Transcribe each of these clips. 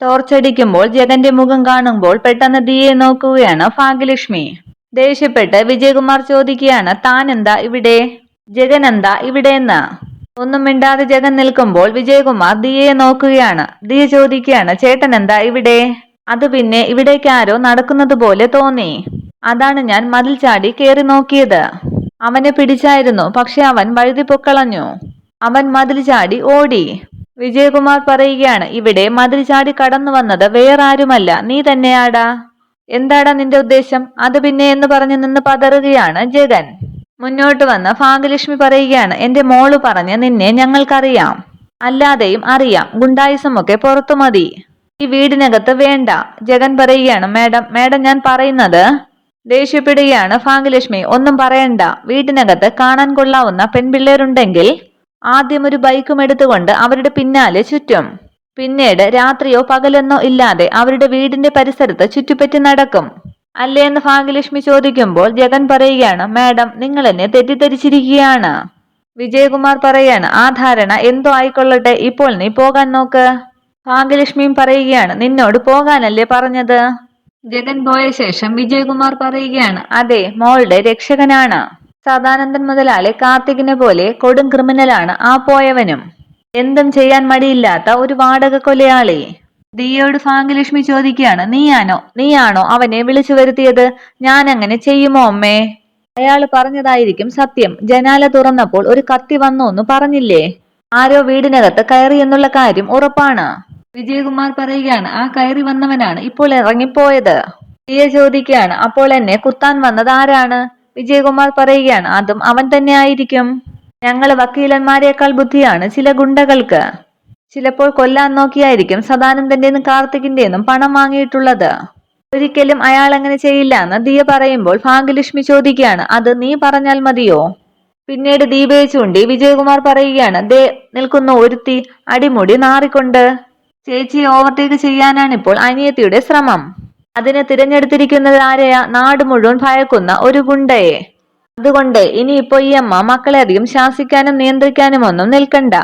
ടോർച്ചടിക്കുമ്പോൾ ജഗന്റെ മുഖം കാണുമ്പോൾ പെട്ടെന്ന് ദിയെ നോക്കുകയാണ് ഭാഗ്യലക്ഷ്മി. ദേഷ്യപ്പെട്ട് വിജയകുമാർ ചോദിക്കുകയാണ് താൻ എന്താ ഇവിടെ? ജഗൻ എന്താ ഇവിടെ എന്ന് ഒന്നും മിണ്ടാതെ ജഗൻ നിൽക്കുമ്പോൾ വിജയകുമാർ ദിയെ നോക്കുകയാണ്. ദിയ ചോദിക്കുകയാണ് ചേട്ടൻ എന്താ ഇവിടെ? അത് പിന്നെ ഇവിടേക്ക് ആരോ നടക്കുന്നത് പോലെ തോന്നി. അതാണ് ഞാൻ മതിൽ ചാടി കയറി നോക്കിയത്. അവനെ പിടിച്ചായിരുന്നു പക്ഷെ അവൻ വഴുതി പൊക്കളഞ്ഞു അവൻ മതിൽ ചാടി ഓടി. വിജയകുമാർ പറയുകയാണ് ഇവിടെ മതിൽ ചാടി കടന്നു വന്നത് വേറെ ആരുമല്ല നീ തന്നെയാടാ. എന്താടാ നിന്റെ ഉദ്ദേശം? അത് പിന്നെ എന്ന് പറഞ്ഞു നിന്ന് പതറുകയാണ് ജഗൻ. മുന്നോട്ട് വന്ന് ഭാഗ്യലക്ഷ്മി പറയുകയാണ് എന്റെ മോൾ പറഞ്ഞ് നിന്നെ ഞങ്ങൾക്കറിയാം. അല്ലാതെയും അറിയാം. ഗുണ്ടായുസമൊക്കെ പുറത്തു മതി. ഈ വീടിനകത്ത് വേണ്ട. ജഗൻ പറയുകയാണ് മാഡം മാഡം ഞാൻ പറയുന്നത് ദേഷ്യപ്പെടുകയാണ് ഭാഗ്യലക്ഷ്മി. ഒന്നും പറയണ്ട. വീട്ടിനകത്ത് കാണാൻ കൊള്ളാവുന്ന പെൺപിള്ളേരുണ്ടെങ്കിൽ ആദ്യം ഒരു ബൈക്കും എടുത്തുകൊണ്ട് അവരുടെ പിന്നാലെ ചുറ്റും. പിന്നീട് രാത്രിയോ പകലെന്നോ ഇല്ലാതെ അവരുടെ വീടിന്റെ പരിസരത്ത് ചുറ്റിപ്പറ്റി നടക്കും. അല്ലേ എന്ന് ഭാഗ്യലക്ഷ്മി ചോദിക്കുമ്പോൾ ജഗൻ പറയുകയാണ് മാഡം നിങ്ങൾ എന്നെ തെറ്റിദ്ധരിച്ചിരിക്കുകയാണ്. വിജയകുമാർ പറയാണ് ആ ധാരണ എന്തോ ആയിക്കൊള്ളട്ടെ ഇപ്പോൾ നീ പോകാൻ നോക്ക്. ഭാഗ്യലക്ഷ്മിയും പറയുകയാണ് നിന്നോട് പോകാനല്ലേ പറഞ്ഞത്? ജഗൻ പോയ ശേഷം വിജയകുമാർ പറയുകയാണ് അതെ മോളുടെ രക്ഷകനാണ്. സദാനന്ദൻ മുതലാളി കാർത്തികിനെ പോലെ കൊടും ക്രിമിനലാണ് ആ പോയവനും. എന്തും ചെയ്യാൻ മടിയില്ലാത്ത ഒരു വാടക കൊലയാളി. ദിയോട് ഭാഗ്യലക്ഷ്മി ചോദിക്കുകയാണ് നീയാണോ? നീയാണോ അവനെ വിളിച്ചു വരുത്തിയത്? ഞാൻ അങ്ങനെ ചെയ്യുമോ അമ്മേ? അയാൾ പറഞ്ഞതായിരിക്കും സത്യം. ജനാല തുറന്നപ്പോൾ ഒരു കത്തി വന്നു എന്ന് പറഞ്ഞില്ലേ? ആരോ വീടിനകത്ത് കയറി എന്നുള്ള കാര്യം ഉറപ്പാണ്. വിജയകുമാർ പറയുകയാണ് ആ കയറി വന്നവനാണ് ഇപ്പോൾ ഇറങ്ങിപ്പോയത്. ദിയ ചോദിക്കുകയാണ് അപ്പോൾ എന്നെ കുത്താൻ വന്നത് ആരാണ്? വിജയകുമാർ പറയുകയാണ് അതും അവൻ തന്നെ ആയിരിക്കും ഞങ്ങൾ വക്കീലന്മാരെക്കാൾ ബുദ്ധിയാണ് ചില ഗുണ്ടകൾക്ക്. ചിലപ്പോൾ കൊല്ലാൻ നോക്കിയായിരിക്കും സദാനന്ദന്റെന്നും കാർത്തികിന്റെന്നും പണം വാങ്ങിയിട്ടുള്ളത്. ഒരിക്കലും അയാൾ അങ്ങനെ ചെയ്യില്ല എന്ന് ദിയ പറയുമ്പോൾ ഭാഗ്യലക്ഷ്മി ചോദിക്കുകയാണ് അത് നീ പറഞ്ഞാൽ മതിയോ? പിന്നീട് ദീപയെ ചൂണ്ടി വിജയകുമാർ പറയുകയാണ് ദേ നിൽക്കുന്ന ഒരുത്തി അടിമുടി നാറിക്കൊണ്ട്. ചേച്ചിയെ ഓവർടേക്ക് ചെയ്യാനാണ് ഇപ്പോൾ അനിയത്തിയുടെ ശ്രമം. അതിന് തിരഞ്ഞെടുത്തിരിക്കുന്നത് ആരെയാ? നാട് മുഴുവൻ ഭയക്കുന്ന ഒരു ഗുണ്ടയെ. അതുകൊണ്ട് ഇനിയിപ്പോ ഈ അമ്മ മക്കളെ അധികം ശാസിക്കാനും നിയന്ത്രിക്കാനും ഒന്നും നിൽക്കണ്ട.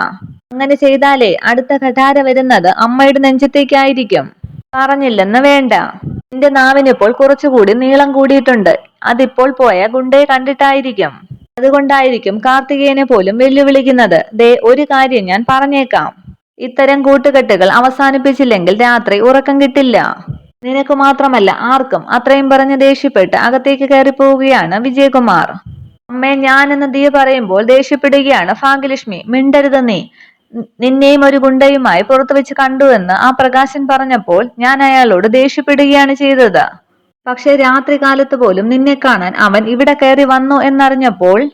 അങ്ങനെ ചെയ്താലേ അടുത്ത കഠാര വരുന്നത് അമ്മയുടെ നെഞ്ചത്തേക്കായിരിക്കും. പറഞ്ഞില്ലെന്ന് വേണ്ട. എന്റെ നാവിനിപ്പോൾ കുറച്ചുകൂടി നീളം കൂടിയിട്ടുണ്ട്. അതിപ്പോൾ പോയ ഗുണ്ടയെ കണ്ടിട്ടായിരിക്കും. അതുകൊണ്ടായിരിക്കും കാർത്തികേയനെ പോലും വെല്ലുവിളിക്കുന്നത്. ദേ ഒരു കാര്യം ഞാൻ പറഞ്ഞേക്കാം. ഇത്തരം കൂട്ടുകെട്ടുകൾ അവസാനിപ്പിച്ചില്ലെങ്കിൽ രാത്രി ഉറക്കം കിട്ടില്ല. നിനക്ക് മാത്രമല്ല ആർക്കും അത്രയും പറഞ്ഞ് ദേഷ്യപ്പെട്ട് അകത്തേക്ക് കയറി പോവുകയാണ് വിജയകുമാർ. അമ്മേ ഞാൻ ഞാനെന്ന് ദിയ പറയുമ്പോൾ ദേഷ്യപ്പെടുകയാണ് ഭാഗ്യലക്ഷ്മി. മിണ്ടരുത് നീ. നിന്നെയും ഒരു ഗുണ്ടയുമായി പുറത്തു വെച്ച് കണ്ടുവെന്ന് ആ പ്രകാശൻ പറഞ്ഞപ്പോൾ ഞാൻ അയാളോട് ദേഷ്യപ്പെടുകയാണ് ചെയ്തത്. പക്ഷെ രാത്രി കാലത്ത് പോലും നിന്നെ കാണാൻ അവൻ ഇവിടെ കയറി വന്നു എന്നറിഞ്ഞപ്പോൾ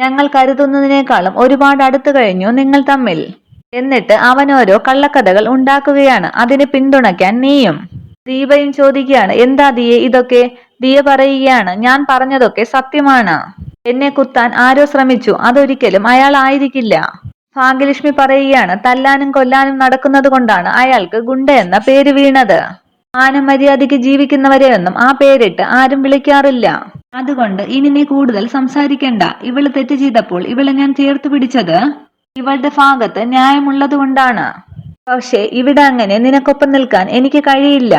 ഞങ്ങൾ കരുതുന്നതിനേക്കാളും ഒരുപാട് അടുത്തു കഴിഞ്ഞു നിങ്ങൾ തമ്മിൽ. എന്നിട്ട് അവൻ ഓരോ കള്ളക്കഥകൾ ഉണ്ടാക്കുകയാണ്. അതിനെ പിന്തുണയ്ക്കാൻ നീയും. ദീപയും ചോദിക്കുകയാണ് എന്താ ദിയെ? ഇതൊക്കെ ദിയ പറയുകയാണ്. ഞാൻ പറഞ്ഞതൊക്കെ സത്യമാണ്. എന്നെ കുത്താൻ ആരോ ശ്രമിച്ചു. അതൊരിക്കലും അയാൾ ആയിരിക്കില്ല. ഭാഗ്യലക്ഷ്മി പറയുകയാണ് തല്ലാനും കൊല്ലാനും നടക്കുന്നത് കൊണ്ടാണ് അയാൾക്ക് ഗുണ്ട എന്ന പേര് വീണത്. ആന മര്യാദയ്ക്ക് ജീവിക്കുന്നവരെയൊന്നും ആ പേരിട്ട് ആരും വിളിക്കാറില്ല. അതുകൊണ്ട് ഇനി നീ കൂടുതൽ സംസാരിക്കണ്ട. ഇവൾ തെറ്റ് ചെയ്തപ്പോൾ ഇവളെ ഞാൻ ചേർത്ത് പിടിച്ചത് ഇവളുടെ ഭാഗത്ത് ന്യായമുള്ളത് കൊണ്ടാണ് പക്ഷേ ഇവിടെ അങ്ങനെ നിനക്കൊപ്പം നിൽക്കാൻ എനിക്ക് കഴിയില്ല.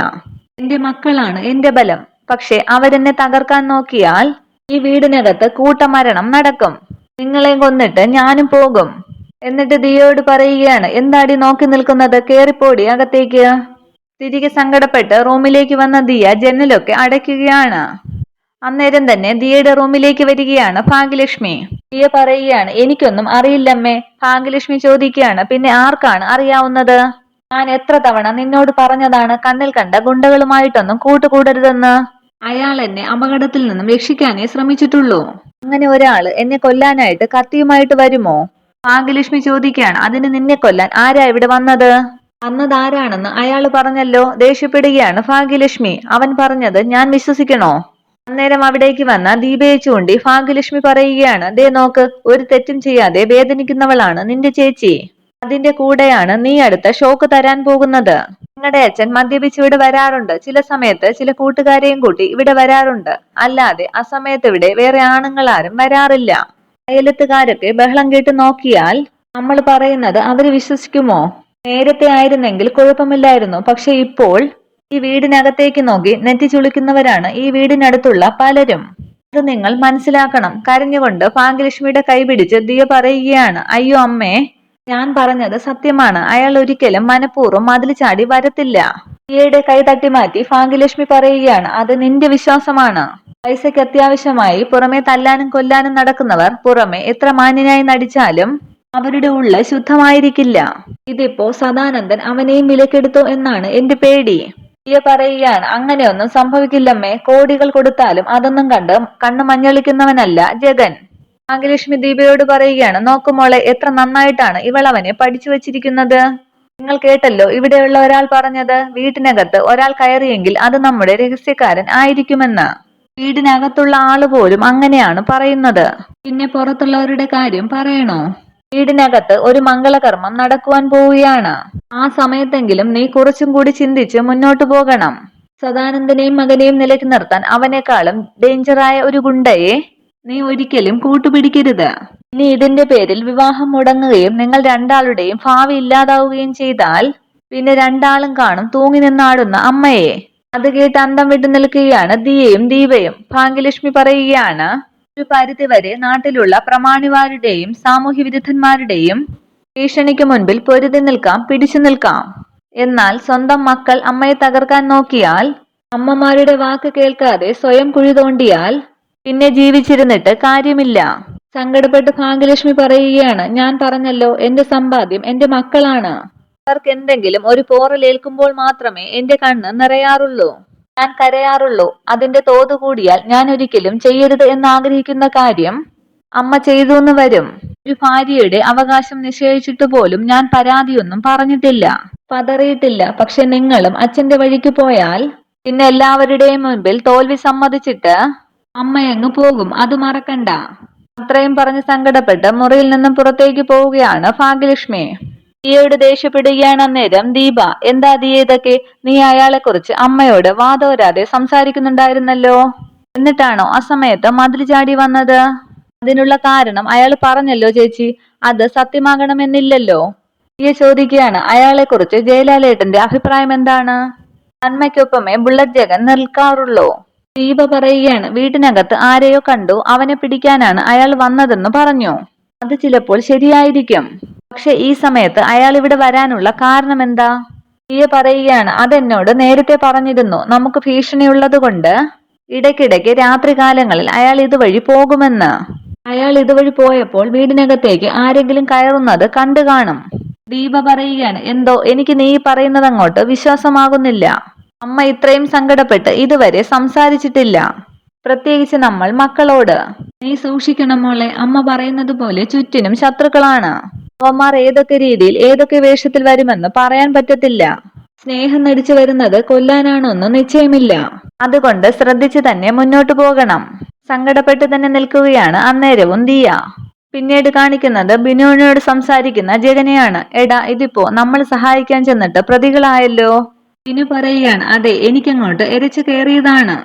എന്റെ മക്കളാണ് എന്റെ ബലം. പക്ഷെ അവരെന്നെ തകർക്കാൻ നോക്കിയാൽ ഈ വീടിനകത്ത് കൂട്ടമരണം നടക്കും. നിങ്ങളെ കൊന്നിട്ട് ഞാനും പോകും. എന്നിട്ട് ദിയോട് പറയുകയാണ് എന്താടി നോക്കി നിൽക്കുന്നത്? കേറിപ്പോടി അകത്തേക്ക്. തിരികെ സങ്കടപ്പെട്ട് റൂമിലേക്ക് വന്ന ദിയ ജനലൊക്കെ അടയ്ക്കുകയാണ്. അന്നേരം തന്നെ ദിയയുടെ റൂമിലേക്ക് വരികയാണ് ഭാഗ്യലക്ഷ്മി. ദിയ പറയുകയാണ്. എനിക്കൊന്നും അറിയില്ലമ്മേ. ഭാഗ്യലക്ഷ്മി ചോദിക്കുകയാണ്. പിന്നെ ആർക്കാണ് അറിയാവുന്നത്? ഞാൻ എത്ര തവണ നിന്നോട് പറഞ്ഞതാണ് കണ്ണിൽ കണ്ട ഗുണ്ടകളുമായിട്ടൊന്നും കൂട്ടുകൂടരുതെന്ന്? അയാൾ എന്നെ അപകടത്തിൽ നിന്നും രക്ഷിക്കാനേ ശ്രമിച്ചിട്ടുള്ളൂ. അങ്ങനെ ഒരാൾ എന്നെ കൊല്ലാനായിട്ട് കത്തിയുമായിട്ട് വരുമോ? ഭാഗ്യലക്ഷ്മി ചോദിക്കുകയാണ്. അതിന് നിന്നെ കൊല്ലാൻ ആരാ ഇവിടെ വന്നത്? വന്നതാരാണെന്ന് അയാൾ പറഞ്ഞല്ലോ. ദേഷ്യപ്പെടുകയാണ് ഭാഗ്യലക്ഷ്മി. അവൻ പറഞ്ഞത് ഞാൻ വിശ്വസിക്കണോ? അന്നേരം അവിടേക്ക് വന്ന ദീപയെ ചൂണ്ടി ഭാഗ്യലക്ഷ്മി പറയുകയാണ് ദേ നോക്ക് ഒരു തെറ്റും ചെയ്യാതെ വേദനിക്കുന്നവളാണ് നിന്റെ ചേച്ചി. അതിന്റെ കൂടെയാണ് നീ അടുത്ത ഷോക്ക് തരാൻ പോകുന്നത്. നിങ്ങളുടെ അച്ഛൻ മദ്യപിച്ച് ഇവിടെ വരാറുണ്ട്. ചില സമയത്ത് ചില കൂട്ടുകാരെയും കൂട്ടി ഇവിടെ വരാറുണ്ട്. അല്ലാതെ ആ സമയത്ത് ഇവിടെ വേറെ ആണുങ്ങളാരും വരാറില്ല. അയലത്തുകാരൊക്കെ ബഹളം കേട്ട് നോക്കിയാൽ നമ്മൾ പറയുന്നത് അവർ വിശ്വസിക്കുമോ? നേരത്തെ ആയിരുന്നെങ്കിൽ കുഴപ്പമില്ലായിരുന്നു. പക്ഷെ ഇപ്പോൾ ഈ വീടിനകത്തേക്ക് നോക്കി നെറ്റി ചുളിക്കുന്നവരാണ് ഈ വീടിനടുത്തുള്ള പലരും. അത് നിങ്ങൾ മനസ്സിലാക്കണം. കരഞ്ഞുകൊണ്ട് ഭാഗ്യലക്ഷ്മിയുടെ കൈ പിടിച്ച് ദിയ പറയുകയാണ് അയ്യോ അമ്മേ ഞാൻ പറഞ്ഞത് സത്യമാണ്. അയാൾ ഒരിക്കലും മനഃപൂർവം മതിൽ ചാടി വരത്തില്ല. ദിയയുടെ കൈ തട്ടി മാറ്റി ഭാഗ്യലക്ഷ്മി പറയുകയാണ് അത് നിന്റെ വിശ്വാസമാണ്. പൈസയ്ക്ക് അത്യാവശ്യമായി പുറമെ തല്ലാനും കൊല്ലാനും നടക്കുന്നവർ പുറമെ എത്ര മാന്യനായി നടിച്ചാലും അവരുടെ ഉള്ള ശുദ്ധമായിരിക്കില്ല. ഇതിപ്പോ സദാനന്ദൻ അവനെയും വിലക്കെടുത്തു എന്നാണ് എന്റെ പേടി. ദിയ പറയുകയാണ് അങ്ങനെയൊന്നും സംഭവിക്കില്ലമ്മേ. കോടികൾ കൊടുത്താലും അതൊന്നും കണ്ട് കണ്ണു മഞ്ഞളിക്കുന്നവനല്ല ജഗൻ. നാഗലക്ഷ്മി ദീപയോട് പറയുകയാണ് നോക്കുമോളെ എത്ര നന്നായിട്ടാണ് ഇവൾ അവനെ പഠിച്ചു വെച്ചിരിക്കുന്നത്. നിങ്ങൾ കേട്ടല്ലോ ഇവിടെയുള്ള ഒരാൾ പറഞ്ഞത് വീട്ടിനകത്ത് ഒരാൾ കയറിയെങ്കിൽ അത് നമ്മുടെ രഹസ്യക്കാരൻ ആയിരിക്കുമെന്ന്. വീടിനകത്തുള്ള ആൾ പോലും അങ്ങനെയാണ് പറയുന്നത്. പിന്നെ പുറത്തുള്ളവരുടെ കാര്യം പറയണോ? വീടിനകത്ത് ഒരു മംഗളകർമ്മം നടക്കുവാൻ പോവുകയാണ്. ആ സമയത്തെങ്കിലും നീ കുറച്ചും കൂടി ചിന്തിച്ച് മുന്നോട്ടു പോകണം. സദാനന്ദനെയും മകനെയും നിലയ്ക്ക് നിർത്താൻ അവനേക്കാളും ഡേഞ്ചറായ ഒരു ഗുണ്ടയെ നീ ഒരിക്കലും കൂട്ടുപിടിക്കരുത്. ഇനി ഇതിന്റെ പേരിൽ വിവാഹം മുടങ്ങുകയും നിങ്ങൾ രണ്ടാളുടെയും ഭാവി ഇല്ലാതാവുകയും ചെയ്താൽ പിന്നെ രണ്ടാളും കാണും തൂങ്ങി നിന്നാടുന്ന അമ്മയെ. അത് കേട്ട് അന്തം വിട്ടു നിൽക്കുകയാണ് ദിയയും ദീപയും. ഭാഗ്യലക്ഷ്മി പറയുകയാണ് ഒരു പരിധിവരെ നാട്ടിലുള്ള പ്രമാണിമാരുടെയും സാമൂഹ്യ വിരുദ്ധന്മാരുടെയും ഭീഷണിക്ക് മുൻപിൽ പൊരുതി നിൽക്കാം പിടിച്ചു നിൽക്കാം. എന്നാൽ സ്വന്തം മക്കൾ അമ്മയെ തകർക്കാൻ നോക്കിയാൽ അമ്മമാരുടെ വാക്ക് കേൾക്കാതെ സ്വയം കുഴി തോണ്ടിയാൽ പിന്നെ ജീവിച്ചിരുന്നിട്ട് കാര്യമില്ല. സങ്കടപ്പെട്ട് ഭാഗ്യലക്ഷ്മി പറയുകയാണ് ഞാൻ പറഞ്ഞല്ലോ എന്റെ സമ്പാദ്യം എന്റെ മക്കളാണ്. അവർക്ക് എന്തെങ്കിലും ഒരു പോറലേൽക്കുമ്പോൾ മാത്രമേ എന്റെ കണ്ണ് നിറയാറുള്ളൂ. ഞാൻ കരയാറുള്ളൂ. അതിന്റെ തോത് കൂടിയാൽ ഞാൻ ഒരിക്കലും ചെയ്യരുത് എന്ന് ആഗ്രഹിക്കുന്ന കാര്യം അമ്മ ചെയ്തു എന്ന് വരും. ഒരു ഭാര്യയുടെ അവകാശം നിശ്ചയിച്ചിട്ട് പോലും ഞാൻ പരാതിയൊന്നും പറഞ്ഞിട്ടില്ല. പതറിയിട്ടില്ല. പക്ഷെ നിങ്ങളും അച്ഛന്റെ വഴിക്ക് പോയാൽ പിന്നെ എല്ലാവരുടെയും മുൻപിൽ തോൽവി സമ്മതിച്ചിട്ട് അമ്മയങ്ങ് പോകും. അത് മറക്കണ്ട. അത്രയും പറഞ്ഞ് സങ്കടപ്പെട്ട് മുറിയിൽ നിന്നും പുറത്തേക്ക് പോവുകയാണ് ഭാഗ്യലക്ഷ്മി. ദിയയോട് ദേഷ്യപ്പെടുകയാണ് അന്നേരം ദീപ. എന്താ ദിയ ഇതൊക്കെ? നീ അയാളെ കുറിച്ച് അമ്മയോട് വാദോരാതെ സംസാരിക്കുന്നുണ്ടായിരുന്നല്ലോ. എന്നിട്ടാണോ ആ സമയത്ത് മതിൽ ചാടി വന്നത്? അതിനുള്ള കാരണം അയാൾ പറഞ്ഞല്ലോ ചേച്ചി. അത് സത്യമാകണമെന്നില്ലല്ലോ. ദിയ ചോദിക്കുകയാണ് അയാളെ കുറിച്ച് ജയലാലേട്ടന്റെ അഭിപ്രായം എന്താണ്? നന്മയ്ക്കൊപ്പമേ ബുള്ളറ്റ് ജഗൻ നിൽക്കാറുള്ളൂ. ദീപ പറയുകയാണ് വീട്ടിനകത്ത് ആരെയോ കണ്ടു അവനെ പിടിക്കാനാണ് അയാൾ വന്നതെന്ന് പറഞ്ഞു. അത് ചിലപ്പോൾ ശരിയായിരിക്കും. പക്ഷെ ഈ സമയത്ത് അയാൾ ഇവിടെ വരാനുള്ള കാരണം എന്താ ദിയ പറയുകയാണ് അതെന്നോട് നേരത്തെ പറഞ്ഞിരുന്നു. നമുക്ക് ഭീഷണിയുള്ളത് കൊണ്ട് ഇടയ്ക്കിടയ്ക്ക് രാത്രികാലങ്ങളിൽ അയാൾ ഇതുവഴി പോകുമെന്ന്. അയാൾ ഇതുവഴി പോയപ്പോൾ വീടിനകത്തേക്ക് ആരെങ്കിലും കയറുന്നത് കണ്ടു കാണും. ദീപ പറയുകയാണ് എന്തോ എനിക്ക് നീ പറയുന്നത് അങ്ങോട്ട് വിശ്വാസമാകുന്നില്ല. അമ്മ ഇത്രയും സങ്കടപ്പെട്ട് ഇതുവരെ സംസാരിച്ചിട്ടില്ല. പ്രത്യേകിച്ച് നമ്മൾ മക്കളോട്. നീ സൂക്ഷിക്കണം മോളെ അമ്മ പറയുന്നത് പോലെ ചുറ്റിനും ശത്രുക്കളാണ്. അവന്മാർ ഏതൊക്കെ രീതിയിൽ ഏതൊക്കെ വേഷത്തിൽ വരുമെന്ന് പറയാൻ പറ്റത്തില്ല. സ്നേഹം നടിച്ചു വരുന്നത് കൊല്ലാനാണോന്ന് നിശ്ചയമില്ല. അതുകൊണ്ട് ശ്രദ്ധിച്ചു തന്നെ മുന്നോട്ടു പോകണം. സങ്കടപ്പെട്ട് തന്നെ നിൽക്കുകയാണ് അന്നേരവും ദിയ. പിന്നീട് കാണിക്കുന്നത് ബിനോനോട് സംസാരിക്കുന്ന ജഗനെയാണ്. എടാ ഇതിപ്പോ നമ്മൾ സഹായിക്കാൻ ചെന്നിട്ട് പ്രതികളായല്ലോ? ബിനു പറയുകയാണ് അതെ എനിക്കങ്ങോട്ട് എരച്ചു കയറിയതാണ്.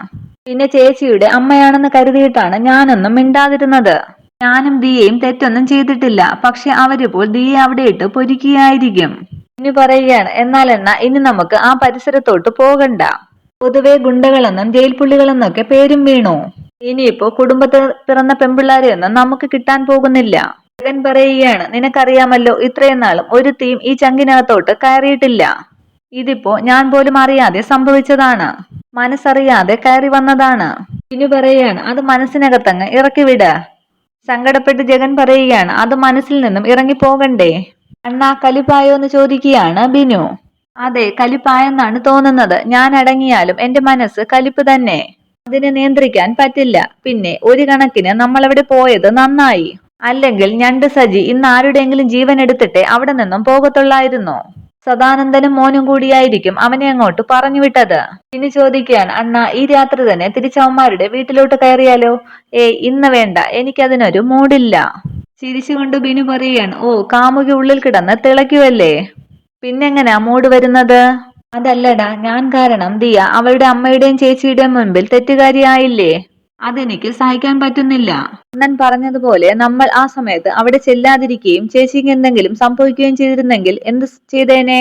പിന്നെ ചേച്ചിയുടെ അമ്മയാണെന്ന് കരുതിയിട്ടാണ് ഞാനൊന്നും മിണ്ടാതിരുന്നത്. ഞാനും ദിയയും തെറ്റൊന്നും ചെയ്തിട്ടില്ല. പക്ഷെ അവരിപ്പോൾ ദിയെ അവിടെ ഇട്ട് പൊരിക്കുകയായിരിക്കും. ഇനി പറയുകയാണ് എന്നാൽ എന്നാ ഇനി നമുക്ക് ആ പരിസരത്തോട്ട് പോകണ്ട. പൊതുവെ ഗുണ്ടകളെന്നും ജയിൽ പുള്ളികളെന്നൊക്കെ പേരും വീണു. ഇനിയിപ്പോ കുടുംബത്തിൽ പിറന്ന പെമ്പിള്ളാരെയൊന്നും നമുക്ക് കിട്ടാൻ പോകുന്നില്ല. ജഗൻ പറയുകയാണ് നിനക്കറിയാമല്ലോ ഇത്രയും നാളും ഒരു തീം ഈ ചങ്കിനകത്തോട്ട് കയറിയിട്ടില്ല. ഇതിപ്പോ ഞാൻ പോലും അറിയാതെ സംഭവിച്ചതാണ്. മനസ്സറിയാതെ കയറി വന്നതാണ്. ഇനി പറയുകയാണ് അത് മനസ്സിനകത്തങ്ങ് ഇറക്കി വിട സങ്കടപ്പെട്ട് ജഗൻ പറയുകയാണ് അത് മനസ്സിൽ നിന്നും ഇറങ്ങി പോകണ്ടേ അണ്ണാ കലിപ്പായോ എന്ന് ചോദിക്കുകയാണ് ബിനു. അതെ കലിപ്പായെന്നാണ് തോന്നുന്നത്. ഞാൻ അടങ്ങിയാലും എന്റെ മനസ്സ് കലിപ്പ് തന്നെ. അതിനെ നിയന്ത്രിക്കാൻ പറ്റില്ല. പിന്നെ ഒരു കണക്കിന് നമ്മൾ അവിടെ പോയത് നന്നായി. അല്ലെങ്കിൽ ഞണ്ട് സജി ഇന്ന് ആരുടെയെങ്കിലും ജീവൻ എടുത്തിട്ടേ അവിടെ നിന്നും പോകത്തുള്ളായിരുന്നു. സദാനന്ദനും മോനും കൂടിയായിരിക്കും അവനെ അങ്ങോട്ട് പറഞ്ഞു വിട്ടത് ഇനി ചോദിക്കാൻ അണ്ണ ഈ രാത്രി തന്നെ തിരിച്ചവന്മാരുടെ വീട്ടിലോട്ട് കയറിയാലോ? ഏ ഇന്ന് വേണ്ട. എനിക്കതിനൊരു മൂടില്ല. ചിരിച്ചുകൊണ്ട് ബിനു പറയാൻ ഓ കാമുകി ഉള്ളിൽ കിടന്ന് തിളയ്ക്കുവല്ലേ? പിന്നെങ്ങനാ മൂട് വരുന്നത്? അതല്ലടാ ഞാൻ കാരണം ദിയ അവളുടെ അമ്മയുടെയും ചേച്ചിയുടെയും മുൻപിൽ തെറ്റുകാരിയായില്ലേ? അതെനിക്ക് സഹിക്കാൻ പറ്റുന്നില്ല. അണ്ണൻ പറഞ്ഞതുപോലെ നമ്മൾ ആ സമയത്ത് അവിടെ ചെല്ലാതിരിക്കുകയും ചേച്ചിക്ക് എന്തെങ്കിലും സംഭവിക്കുകയും ചെയ്തിരുന്നെങ്കിൽ എന്ത് ചെയ്തേനെ?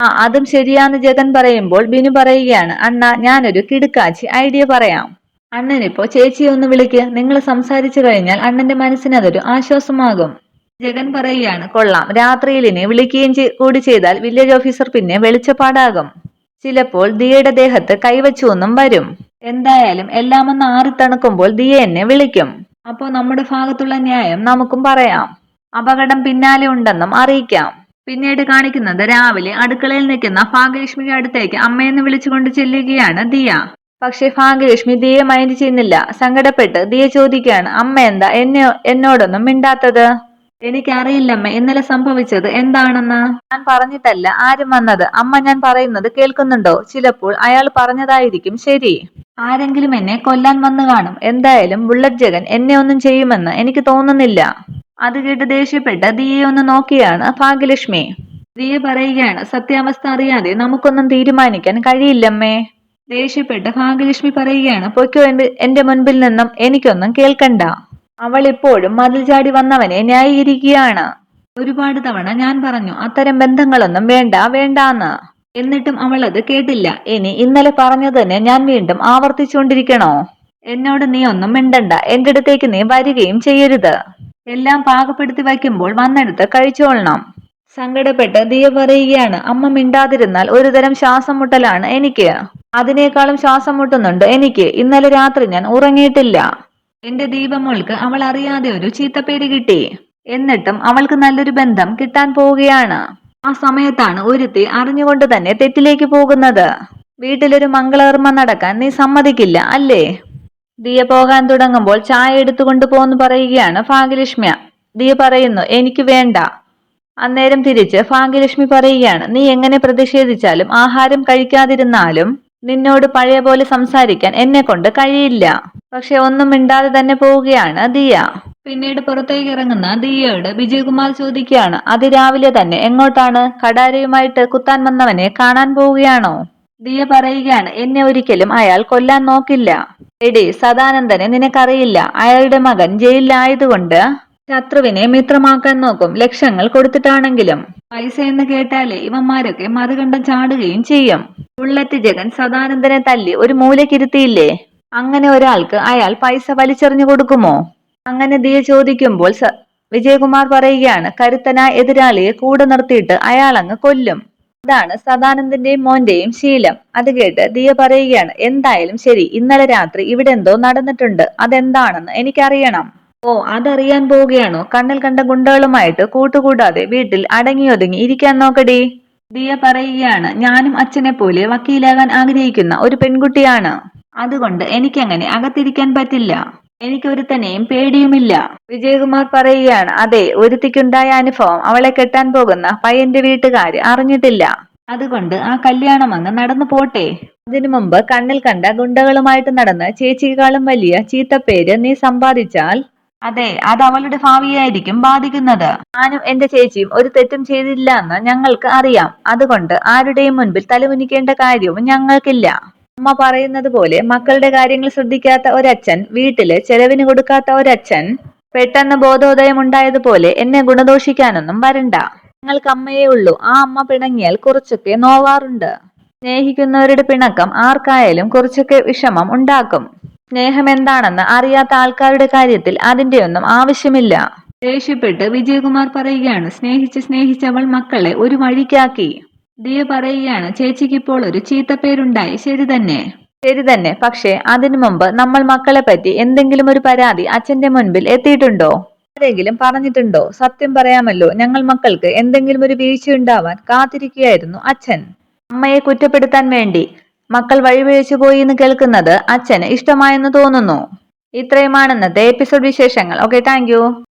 ആ അതും ശരിയാന്ന് ജഗൻ പറയുമ്പോൾ ബിനു പറയുകയാണ് അണ്ണ ഞാനൊരു കിടുക്കാച്ചി ഐഡിയ പറയാം. അണ്ണനിപ്പോ ചേച്ചിയെ ഒന്ന് വിളിക്ക് നിങ്ങൾ സംസാരിച്ചു കഴിഞ്ഞാൽ അണ്ണന്റെ മനസ്സിന് അതൊരു ആശ്വാസമാകും. ജഗൻ പറയുകയാണ് കൊള്ളാം രാത്രിയിലിനെ വിളിക്കുകയും കൂടി ചെയ്താൽ വില്ലേജ് ഓഫീസർ പിന്നെ വെളിച്ചപ്പാടാകും. ചിലപ്പോൾ ദിയയുടെ ദേഹത്ത് കൈവച്ചുവെന്നും വരും. എന്തായാലും എല്ലാം ഒന്ന് ആറിത്തണുക്കുമ്പോൾ ദിയ എന്നെ വിളിക്കും. അപ്പോൾ നമ്മുടെ ഭാഗത്തുള്ള ന്യായം നമുക്കും പറയാം. അപകടം പിന്നാലെ ഉണ്ടെന്നും അറിയിക്കാം. പിന്നീട് കാണിക്കുന്നത് രാവിലെ അടുക്കളയിൽ നിൽക്കുന്ന ഭാഗ്യലക്ഷ്മിയുടെ അടുത്തേക്ക് അമ്മയെന്ന് വിളിച്ചുകൊണ്ട് ചെല്ലുകയാണ് ദിയ. പക്ഷെ ഭാഗ്യലക്ഷ്മി ദിയെ മൈൻഡ് ചെയ്യുന്നില്ല. സങ്കടപ്പെട്ട് ദിയ ചോദിക്കുകയാണ് അമ്മ എന്താ? എന്നെ എന്നോടൊന്നും മിണ്ടാത്തത്? എനിക്കറിയില്ലമ്മ ഇന്നലെ സംഭവിച്ചത് എന്താണെന്ന്? ഞാൻ പറഞ്ഞിട്ടല്ല ആരും വന്നത്. അമ്മ ഞാൻ പറയുന്നത് കേൾക്കുന്നുണ്ടോ? ചിലപ്പോൾ അയാൾ പറഞ്ഞതായിരിക്കും ശരി. ആരെങ്കിലും എന്നെ കൊല്ലാൻ വന്നു കാണും. എന്തായാലും ബുള്ളറ്റ് ജഗൻ എന്നെ ഒന്നും ചെയ്യുമെന്ന് എനിക്ക് തോന്നുന്നില്ല. അത് കേട്ട് ദേഷ്യപ്പെട്ട് ദിയെ ഒന്ന് നോക്കിയാണ് ഭാഗ്യലക്ഷ്മി. ദിയെ പറയുകയാണ് സത്യാവസ്ഥ അറിയാതെ നമുക്കൊന്നും തീരുമാനിക്കാൻ കഴിയില്ലമ്മേ. ദേഷ്യപ്പെട്ട് ഭാഗ്യലക്ഷ്മി പറയുകയാണ് പൊയ്ക്കോ എന്റെ മുൻപിൽ നിന്നും എനിക്കൊന്നും കേൾക്കണ്ട. അവൾ ഇപ്പോഴും മതിൽ ചാടി വന്നവനെ ന്യായീകരിക്കുകയാണ്. ഒരുപാട് തവണ ഞാൻ പറഞ്ഞു അത്തരം ബന്ധങ്ങളൊന്നും വേണ്ട വേണ്ടാന്ന്. എന്നിട്ടും അവൾ അത് കേട്ടില്ല. ഇനി ഇന്നലെ പറഞ്ഞതന്നെ ഞാൻ വീണ്ടും ആവർത്തിച്ചുകൊണ്ടിരിക്കണോ? എന്നോട് നീ ഒന്നും മിണ്ടണ്ട. എന്റെ അടുത്തേക്ക് നീ വരികയും ചെയ്യരുത്. എല്ലാം പാകപ്പെടുത്തി വയ്ക്കുമ്പോൾ വന്നെടുത്ത് കഴിച്ചോളണം. സങ്കടപ്പെട്ട് ദിയ പറയുകയാണ് അമ്മ മിണ്ടാതിരുന്നാൽ ഒരുതരം ശ്വാസം മുട്ടലാണ് എനിക്ക്. അതിനേക്കാളും ശ്വാസം മുട്ടുന്നുണ്ട് എനിക്ക്. ഇന്നലെ രാത്രി ഞാൻ ഉറങ്ങിയിട്ടില്ല. എന്റെ ദീപമോൾക്ക് അവൾ അറിയാതെ ഒരു ചീത്തപ്പേര് കിട്ടി. എന്നിട്ടും അവൾക്ക് നല്ലൊരു ബന്ധം കിട്ടാൻ പോവുകയാണ്. ആ സമയത്താണ് ഒരുത്തി അറിഞ്ഞുകൊണ്ട് തന്നെ തെറ്റിലേക്ക് പോകുന്നത്. വീട്ടിലൊരു മംഗളകർമ്മ നടക്കാൻ നീ സമ്മതിക്കില്ല അല്ലേ? ദിയ പോകാൻ തുടങ്ങുമ്പോൾ ചായ എടുത്തുകൊണ്ട് പോന്ന് പറയുകയാണ് ഭാഗ്യലക്ഷ്മിയ. ദിയ പറയുന്നു എനിക്ക് വേണ്ട. അന്നേരം തിരിച്ച് ഭാഗ്യലക്ഷ്മി പറയുകയാണ് നീ എങ്ങനെ പ്രതിഷേധിച്ചാലും ആഹാരം കഴിക്കാതിരുന്നാലും നിന്നോട് പഴയ പോലെ സംസാരിക്കാൻ എന്നെ കൊണ്ട് കഴിയില്ല. പക്ഷെ ഒന്നും മിണ്ടാതെ തന്നെ പോവുകയാണ് ദിയ. പിന്നീട് പുറത്തേക്ക് ഇറങ്ങുന്ന ദിയയോട് വിജയകുമാർ ചോദിക്കുകയാണ് അതിരാവിലെ തന്നെ എങ്ങോട്ടാണ്? കടാരയുമായിട്ട് കുത്താൻ വന്നവനെ കാണാൻ പോവുകയാണോ? ദിയ പറയുകയാണ് എന്നെ ഒരിക്കലും അയാൾ കൊല്ലാൻ നോക്കില്ല. എടി സദാനന്ദനെ നിനക്കറിയില്ല. അയാളുടെ മകൻ ജയിലിലായതുകൊണ്ട് ശത്രുവിനെ മിത്രമാക്കാൻ നോക്കും. ലക്ഷ്യങ്ങൾ കൊടുത്തിട്ടാണെങ്കിലും പൈസ എന്ന് കേട്ടാലേ ഇവന്മാരൊക്കെ മറുകണ്ടം ചാടുകയും ചെയ്യും. ബുള്ളറ്റ് ജഗൻ സദാനന്ദനെ തല്ലി ഒരു മൂലക്കിരുത്തിയില്ലേ? അങ്ങനെ ഒരാൾക്ക് അയാൾ പൈസ വലിച്ചെറിഞ്ഞു കൊടുക്കുമോ? അങ്ങനെ ദിയ ചോദിക്കുമ്പോൾ വിജയകുമാർ പറയുകയാണ് കരുത്തനായ എതിരാളിയെ കൂടെ നിർത്തിയിട്ട് അയാൾ അങ്ങ് കൊല്ലും. അതാണ് സദാനന്ദന്റെയും മോന്റെയും ശീലം. അത് കേട്ട് ദിയ പറയുകയാണ് എന്തായാലും ശരി ഇന്നലെ രാത്രി ഇവിടെ എന്തോ നടന്നിട്ടുണ്ട്. അതെന്താണെന്ന് എനിക്കറിയണം. ഓ അതറിയാൻ പോവുകയാണോ? കണ്ണിൽ കണ്ട ഗുണ്ടകളുമായിട്ട് കൂട്ടുകൂടാതെ വീട്ടിൽ അടങ്ങി ഒതുങ്ങി ഇരിക്കാൻ നോക്കടി. ദിയ പറയുകയാണ് ഞാനും അച്ഛനെ പോലെ വക്കീലാകാൻ ആഗ്രഹിക്കുന്ന ഒരു പെൺകുട്ടിയാണ്. അതുകൊണ്ട് എനിക്കങ്ങനെ അകത്തിരിക്കാൻ പറ്റില്ല. എനിക്കൊരുത്തനെയും പേടിയുമില്ല. വിജയകുമാർ പറയുകയാണ് അതെ ഒരുത്തിക്കുണ്ടായ അനുഭവം അവളെ കെട്ടാൻ പോകുന്ന പയ്യന്റെ വീട്ടുകാര് അറിഞ്ഞിട്ടില്ല. അതുകൊണ്ട് ആ കല്യാണം അങ്ങ് നടന്നു പോട്ടെ. അതിനു മുമ്പ് കണ്ണിൽ കണ്ട ഗുണ്ടകളുമായിട്ട് നടന്ന് ചേച്ചിക്കാളും വലിയ ചീത്തപ്പേര് നീ സമ്പാദിച്ചാൽ അതെ അത് അവളുടെ ഭാവിയായിരിക്കും ബാധിക്കുന്നത്. ഞാനും എന്റെ ചേച്ചിയും ഒരു തെറ്റും ചെയ്തില്ല എന്ന് ഞങ്ങൾക്ക് അറിയാം. അതുകൊണ്ട് ആരുടെയും മുൻപിൽ തലമുനിക്കേണ്ട കാര്യവും ഞങ്ങൾക്കില്ല. അമ്മ പറയുന്നത് പോലെ മക്കളുടെ കാര്യങ്ങൾ ശ്രദ്ധിക്കാത്ത ഒരച്ഛൻ വീട്ടിൽ ചെലവിന് കൊടുക്കാത്ത ഒരച്ഛൻ പെട്ടെന്ന് ബോധോദയം ഉണ്ടായതുപോലെ എന്നെ ഗുണദോഷിക്കാനൊന്നും വരണ്ട. നിങ്ങൾക്ക് അമ്മയേ ഉള്ളൂ. ആ അമ്മ പിണങ്ങിയാൽ കുറച്ചൊക്കെ നോവാറുണ്ട്. സ്നേഹിക്കുന്നവരുടെ പിണക്കം ആർക്കായാലും കുറച്ചൊക്കെ വിഷമം ഉണ്ടാക്കും. സ്നേഹം എന്താണെന്ന് അറിയാത്ത ആൾക്കാരുടെ കാര്യത്തിൽ അതിന്റെയൊന്നും ആവശ്യമില്ല. ദേഷ്യപ്പെട്ട് വിജയകുമാർ പറയുകയാണ് സ്നേഹിച്ച് സ്നേഹിച്ചവൾ മക്കളെ ഒരു വഴിക്കാക്കി. ദിയ പറയുകയാണ് ചേച്ചിക്ക് ഇപ്പോൾ ഒരു ചീത്തപ്പേരുണ്ടായി ശരി തന്നെ. ശരി തന്നെ പക്ഷേ അതിനു മുമ്പ് നമ്മൾ മക്കളെ പറ്റി എന്തെങ്കിലും ഒരു പരാതി അച്ഛന്റെ മുൻപിൽ എത്തിയിട്ടുണ്ടോ? ആരെങ്കിലും പറഞ്ഞിട്ടുണ്ടോ? സത്യം പറയാമല്ലോ ഞങ്ങൾ മക്കൾക്ക് എന്തെങ്കിലും ഒരു വീഴ്ച ഉണ്ടാവാൻ കാത്തിരിക്കുകയായിരുന്നു അച്ഛൻ. അമ്മയെ കുറ്റപ്പെടുത്താൻ വേണ്ടി മക്കൾ വഴിപിഴച്ചു പോയി എന്ന് കേൾക്കുന്നത് അച്ഛന് ഇഷ്ടമായെന്ന് തോന്നുന്നു. ഇത്രയുമാണ് ഇന്നത്തെ എപ്പിസോഡ് വിശേഷങ്ങൾ ഓക്കെ താങ്ക്